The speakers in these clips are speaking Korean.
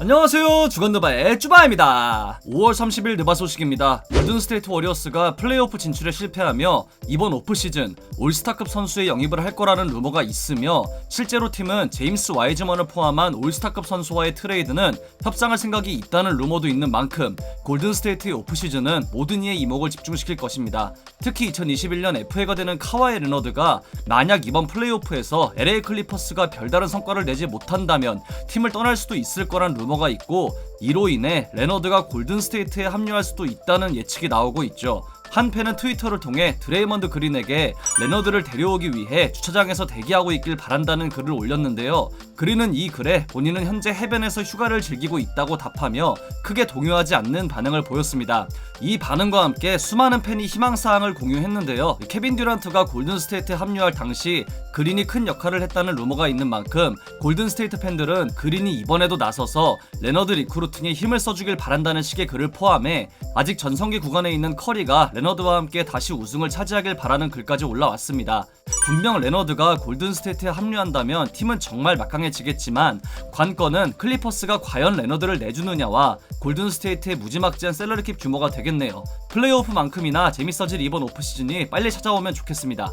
안녕하세요. 주간느바의 쭈바입니다. 5월 30일 느바 소식입니다. 골든스테이트 워리어스가 플레이오프 진출에 실패하며 이번 오프시즌 올스타급 선수에 영입을 할 거라는 루머가 있으며 실제로 팀은 제임스 와이즈먼을 포함한 올스타급 선수와의 트레이드는 협상할 생각이 있다는 루머도 있는 만큼 골든스테이트의 오프시즌은 모든 이의 이목을 집중시킬 것입니다. 특히 2021년 FA가 되는 카와이 레너드가 만약 이번 플레이오프에서 LA 클리퍼스가 별다른 성과를 내지 못한다면 팀을 떠날 수도 있을 거란 루머 가 있고 이로 인해 레너드가 골든스테이트에 합류할 수도 있다는 예측이 나오고 있죠. 한 팬은 트위터를 통해 드레이먼드 그린에게 레너드를 데려오기 위해 주차장에서 대기하고 있길 바란다는 글을 올렸는데요. 그린은 이 글에 본인은 현재 해변에서 휴가를 즐기고 있다고 답하며 크게 동요하지 않는 반응을 보였습니다. 이 반응과 함께 수많은 팬이 희망사항을 공유했는데요. 케빈 듀란트가 골든스테이트에 합류할 당시 그린이 큰 역할을 했다는 루머가 있는 만큼 골든스테이트 팬들은 그린이 이번에도 나서서 레너드 리크루팅에 힘을 써주길 바란다는 식의 글을 포함해 아직 전성기 구간에 있는 커리가 레너드 와 함께 다시 우승을 차지하길 바라는 글까지 올라왔습니다. 분명 레너드가 골든스테이트에 합류한다면 팀은 정말 막강해지겠지만 관건은 클리퍼스가 과연 레너드를 내주느냐와 골든스테이트의 무지막지한 셀러리캡 규모가 되겠네요. 플레이오프만큼이나 재밌어질 이번 오프시즌이 빨리 찾아오면 좋겠습니다.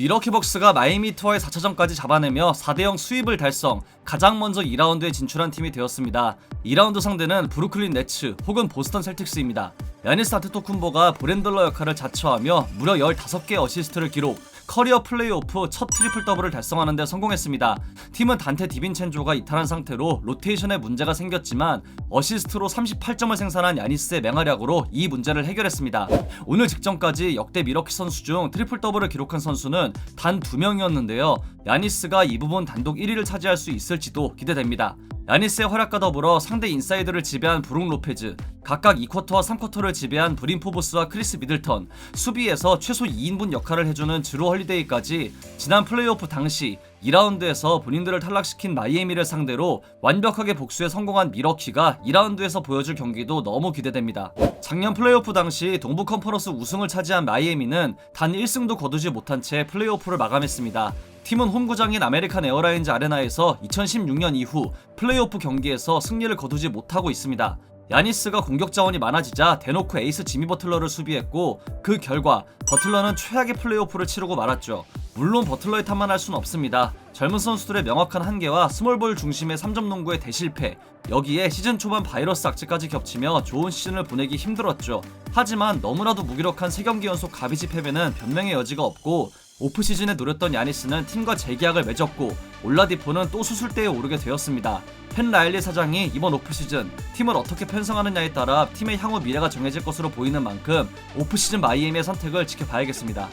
미러키벅스가 마이미 투어의 4차전까지 잡아내며 4대0 수입을 달성, 가장 먼저 2라운드에 진출한 팀이 되었습니다. 2라운드 상대는 브루클린 네츠 혹은 보스턴 셀틱스입니다. 야니스 아테토쿤보가 브랜들러 역할을 자처하며 무려 15개 어시스트를 기록, 커리어 플레이오프 첫 트리플 더블을 달성하는 데 성공했습니다. 팀은 단테 디빈첸조가 이탈한 상태로 로테이션에 문제가 생겼지만 어시스트로 38점을 생산한 야니스의 맹활약으로 이 문제를 해결했습니다. 오늘 직전까지 역대 미러키 선수 중 트리플 더블을 기록한 선수는 단 두 명이었는데요. 야니스가 이 부분 단독 1위를 차지할 수 있을지도 기대됩니다. 야니스의 활약과 더불어 상대 인사이드를 지배한 브룩 로페즈, 각각 2쿼터와 3쿼터를 지배한 브린 포보스와 크리스 미들턴, 수비에서 최소 2인분 역할을 해주는 드루 헐리데이까지 지난 플레이오프 당시 2라운드에서 본인들을 탈락시킨 마이애미를 상대로 완벽하게 복수에 성공한 미러키가 2라운드에서 보여줄 경기도 너무 기대됩니다. 작년 플레이오프 당시 동부 컨퍼런스 우승을 차지한 마이애미는 단 1승도 거두지 못한 채 플레이오프를 마감했습니다. 팀은 홈구장인 아메리칸 에어라인즈 아레나에서 2016년 이후 플레이오프 경기에서 승리를 거두지 못하고 있습니다. 야니스가 공격 자원이 많아지자 대놓고 에이스 지미 버틀러를 수비했고 그 결과 버틀러는 최악의 플레이오프를 치르고 말았죠. 물론 버틀러에 탓만 할 수는 없습니다. 젊은 선수들의 명확한 한계와 스몰볼 중심의 3점 농구의 대실패, 여기에 시즌 초반 바이러스 악재까지 겹치며 좋은 시즌을 보내기 힘들었죠. 하지만 너무나도 무기력한 3경기 연속 가비지 패배는 변명의 여지가 없고 오프 시즌에 노렸던 야니스는 팀과 재계약을 맺었고 올라디포는 또 수술대에 오르게 되었습니다. 펜 라일리 사장이 이번 오프 시즌 팀을 어떻게 편성하느냐에 따라 팀의 향후 미래가 정해질 것으로 보이는 만큼 오프 시즌 마이애미의 선택을 지켜봐야겠습니다.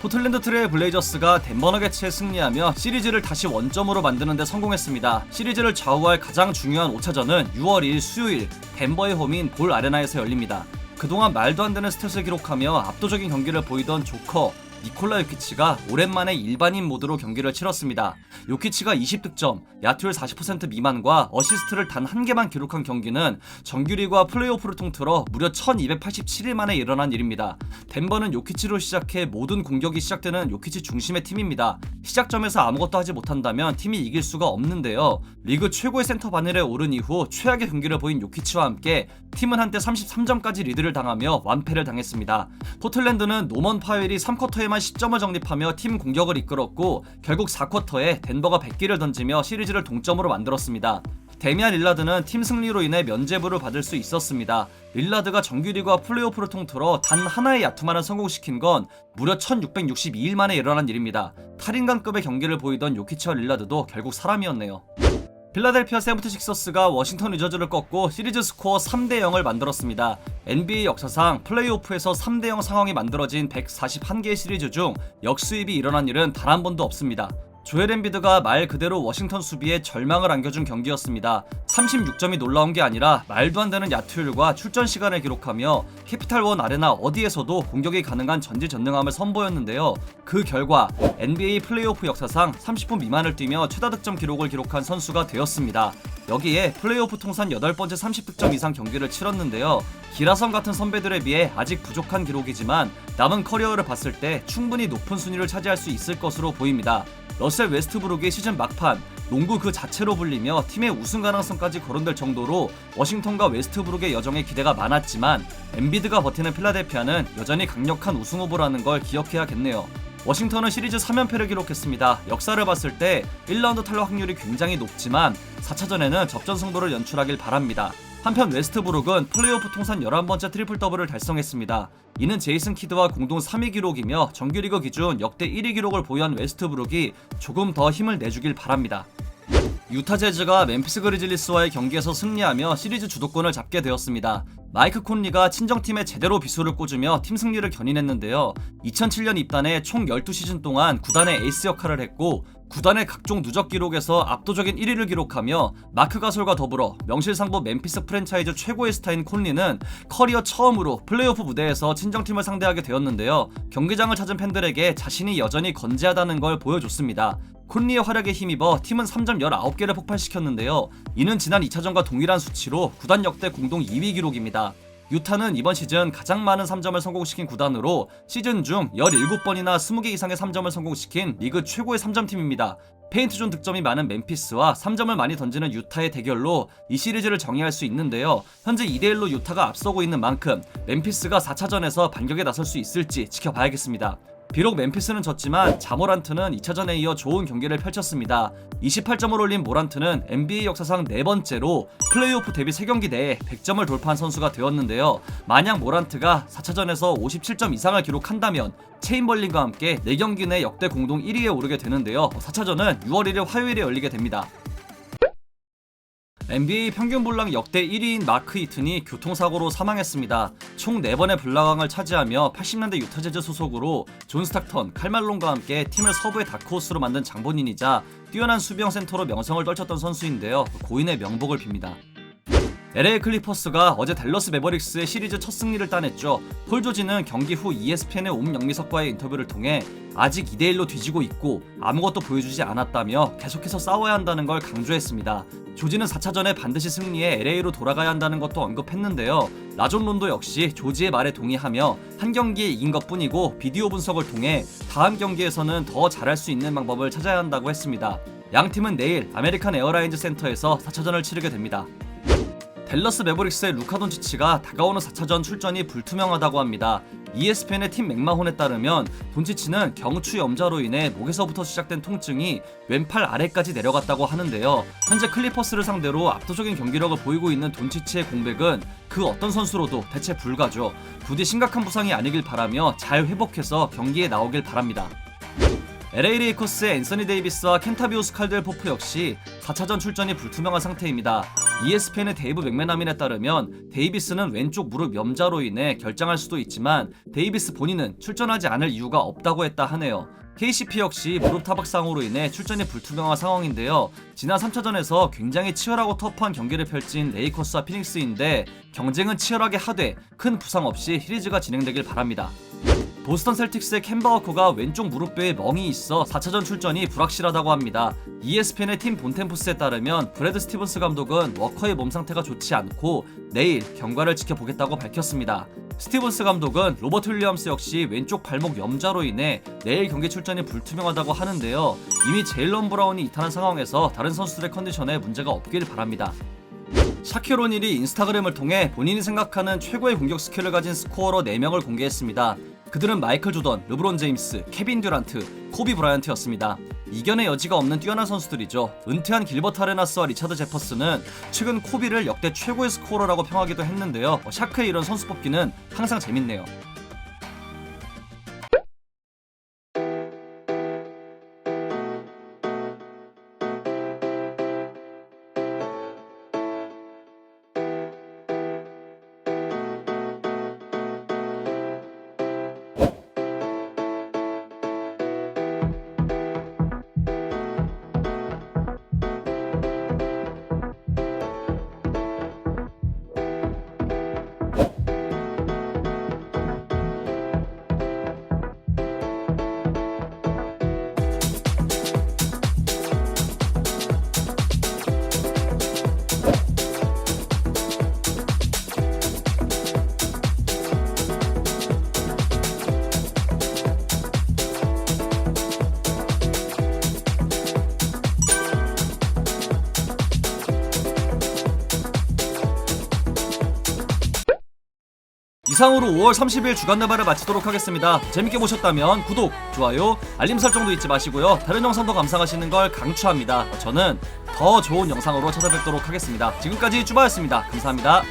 포틀랜드 트레일 블레이저스가 덴버 너게츠에 승리하며 시리즈를 다시 원점으로 만드는 데 성공했습니다. 시리즈를 좌우할 가장 중요한 5차전은 6월 2일 수요일 덴버의 홈인 볼 아레나에서 열립니다. 그동안 말도 안 되는 스탯을 기록하며 압도적인 경기를 보이던 조커 니콜라 요키치가 오랜만에 일반인 모드로 경기를 치렀습니다. 요키치가 20득점, 야투율 40% 미만과 어시스트를 단 한 개만 기록한 경기는 정규리그와 플레이오프를 통틀어 무려 1287일 만에 일어난 일입니다. 덴버는 요키치로 시작해 모든 공격이 시작되는 요키치 중심의 팀입니다. 시작점에서 아무것도 하지 못한다면 팀이 이길 수가 없는데요. 리그 최고의 센터 바늘에 오른 이후 최악의 경기를 보인 요키치와 함께 팀은 한때 33점까지 리드를 당하며 완패를 당했습니다. 포틀랜드는 노먼 파웰이 3쿼터에만 10점을 적립하며 팀 공격을 이끌었고 결국 4쿼터에 덴버가 100기를 던지며 시리즈를 동점으로 만들었습니다. 데미안 릴라드는 팀 승리로 인해 면제부를 받을 수 있었습니다. 릴라드가 정규리그와 플레이오프를 통틀어 단 하나의 야투만을 성공시킨 건 무려 1662일 만에 일어난 일입니다. 탈인간급의 경기를 보이던 요키치와 릴라드도 결국 사람이었네요. 필라델피아 세븐티식서스가 워싱턴 위저즈를 꺾고 시리즈 스코어 3대 0을 만들었습니다. NBA 역사상 플레이오프에서 3대 0 상황이 만들어진 141개의 시리즈 중 역수입이 일어난 일은 단 한 번도 없습니다. 조엘 엠비드가 말 그대로 워싱턴 수비에 절망을 안겨준 경기였습니다. 36점이 놀라운 게 아니라 말도 안 되는 야투율과 출전 시간을 기록하며 캐피탈원 아레나 어디에서도 공격이 가능한 전지전능함을 선보였는데요. 그 결과 NBA 플레이오프 역사상 30분 미만을 뛰며 최다 득점 기록을 기록한 선수가 되었습니다. 여기에 플레이오프 통산 8번째 30득점 이상 경기를 치렀는데요. 기라성 같은 선배들에 비해 아직 부족한 기록이지만 남은 커리어를 봤을 때 충분히 높은 순위를 차지할 수 있을 것으로 보입니다. 러셀 웨스트브룩이 시즌 막판 농구 그 자체로 불리며 팀의 우승 가능성까지 거론될 정도로 워싱턴과 웨스트브룩의 여정에 기대가 많았지만 엔비드가 버티는 필라델피아는 여전히 강력한 우승 후보라는 걸 기억해야겠네요. 워싱턴은 시리즈 3연패를 기록했습니다. 역사를 봤을 때 1라운드 탈락 확률이 굉장히 높지만 4차전에는 접전 승부를 연출하길 바랍니다. 한편 웨스트브룩은 플레이오프 통산 11번째 트리플 더블을 달성했습니다. 이는 제이슨 키드와 공동 3위 기록이며 정규리그 기준 역대 1위 기록을 보유한 웨스트브룩이 조금 더 힘을 내주길 바랍니다. 유타 재즈가 멤피스 그리즐리스와의 경기에서 승리하며 시리즈 주도권을 잡게 되었습니다. 마이크 콘리가 친정팀에 제대로 비수를 꽂으며 팀 승리를 견인했는데요. 2007년 입단해 총 12시즌 동안 구단의 에이스 역할을 했고 구단의 각종 누적 기록에서 압도적인 1위를 기록하며 마크 가솔과 더불어 명실상부 멤피스 프랜차이즈 최고의 스타인 콘리는 커리어 처음으로 플레이오프 무대에서 친정팀을 상대하게 되었는데요. 경기장을 찾은 팬들에게 자신이 여전히 건재하다는 걸 보여줬습니다. 콘리의 활약에 힘입어 팀은 3점 19개를 폭발시켰는데요. 이는 지난 2차전과 동일한 수치로 구단 역대 공동 2위 기록입니다. 유타는 이번 시즌 가장 많은 3점을 성공시킨 구단으로 시즌 중 17번이나 20개 이상의 3점을 성공시킨 리그 최고의 3점 팀입니다. 페인트존 득점이 많은 멤피스와 3점을 많이 던지는 유타의 대결로 이 시리즈를 정의할 수 있는데요. 현재 2대1로 유타가 앞서고 있는 만큼 멤피스가 4차전에서 반격에 나설 수 있을지 지켜봐야겠습니다. 비록 멤피스는 졌지만 자모란트는 2차전에 이어 좋은 경기를 펼쳤습니다. 28점을 올린 모란트는 NBA 역사상 네 번째로 플레이오프 데뷔 3경기 내에 100점을 돌파한 선수가 되었는데요. 만약 모란트가 4차전에서 57점 이상을 기록한다면 체인벌린과 함께 4경기 내 역대 공동 1위에 오르게 되는데요. 4차전은 6월 1일 화요일에 열리게 됩니다. NBA 평균 블락 역대 1위인 마크 이튼이 교통사고로 사망했습니다. 총 4번의 블락왕을 차지하며 80년대 유타 재즈 소속으로 존 스탁턴, 칼말론과 함께 팀을 서부의 다크호스로 만든 장본인이자 뛰어난 수비형 센터로 명성을 떨쳤던 선수인데요. 고인의 명복을 빕니다. LA 클리퍼스가 어제 댈러스 매버릭스의 시리즈 첫 승리를 따냈죠. 폴 조지는 경기 후 ESPN의 옴영미석과의 인터뷰를 통해 아직 2대1로 뒤지고 있고 아무것도 보여주지 않았다며 계속해서 싸워야 한다는 걸 강조했습니다. 조지는 4차전에 반드시 승리해 LA로 돌아가야 한다는 것도 언급했는데요. 라존 론도 역시 조지의 말에 동의하며 한 경기에 이긴 것 뿐이고 비디오 분석을 통해 다음 경기에서는 더 잘할 수 있는 방법을 찾아야 한다고 했습니다. 양 팀은 내일 아메리칸 에어라인즈 센터에서 4차전을 치르게 됩니다. 댈러스 매버릭스의 루카 돈치치가 다가오는 4차전 출전이 불투명하다고 합니다. ESPN의 팀 맥마혼에 따르면 돈치치는 경추 염좌로 인해 목에서부터 시작된 통증이 왼팔 아래까지 내려갔다고 하는데요. 현재 클리퍼스를 상대로 압도적인 경기력을 보이고 있는 돈치치의 공백은 그 어떤 선수로도 대체 불가죠. 부디 심각한 부상이 아니길 바라며 잘 회복해서 경기에 나오길 바랍니다. LA 레이커스의 앤서니 데이비스와 켄타비우스 칼델 포프 역시 4차전 출전이 불투명한 상태입니다. ESPN의 데이브 맥메나민에 따르면 데이비스는 왼쪽 무릎 염좌로 인해 결장할 수도 있지만 데이비스 본인은 출전하지 않을 이유가 없다고 했다 하네요. KCP 역시 무릎 타박상으로 인해 출전이 불투명한 상황인데요. 지난 3차전에서 굉장히 치열하고 터프한 경기를 펼친 레이커스와 피닉스인데 경쟁은 치열하게 하되 큰 부상 없이 시리즈가 진행되길 바랍니다. 보스턴 셀틱스의 캔버워커가 왼쪽 무릎뼈에 멍이 있어 4차전 출전이 불확실하다고 합니다. ESPN의 팀 본템푸스에 따르면 브래드 스티븐스 감독은 워커의 몸 상태가 좋지 않고 내일 경과를 지켜보겠다고 밝혔습니다. 스티븐스 감독은 로버트 윌리엄스 역시 왼쪽 발목 염좌로 인해 내일 경기 출전이 불투명하다고 하는데요. 이미 제일런 브라운이 이탈한 상황에서 다른 선수들의 컨디션에 문제가 없길 바랍니다. 샤킬 오닐이 인스타그램을 통해 본인이 생각하는 최고의 공격 스킬을 가진 스코어러 4명을 공개했습니다. 그들은 마이클 조던, 르브론 제임스, 케빈 듀란트, 코비 브라이언트였습니다. 이견의 여지가 없는 뛰어난 선수들이죠. 은퇴한 길버트 아레나스와 리차드 제퍼스는 최근 코비를 역대 최고의 스코어러라고 평하기도 했는데요. 샤크의 이런 선수 뽑기는 항상 재밌네요. 이상으로 5월 30일 주간 나발을 마치도록 하겠습니다. 재밌게 보셨다면 구독, 좋아요, 알림 설정도 잊지 마시고요. 다른 영상도 감상하시는 걸 강추합니다. 저는 더 좋은 영상으로 찾아뵙도록 하겠습니다. 지금까지 쭈바였습니다. 감사합니다.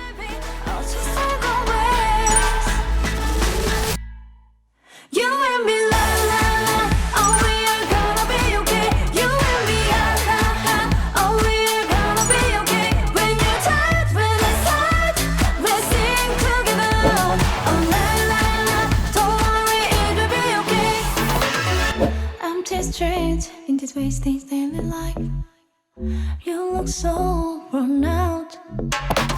This wasting daily life. You look so worn out.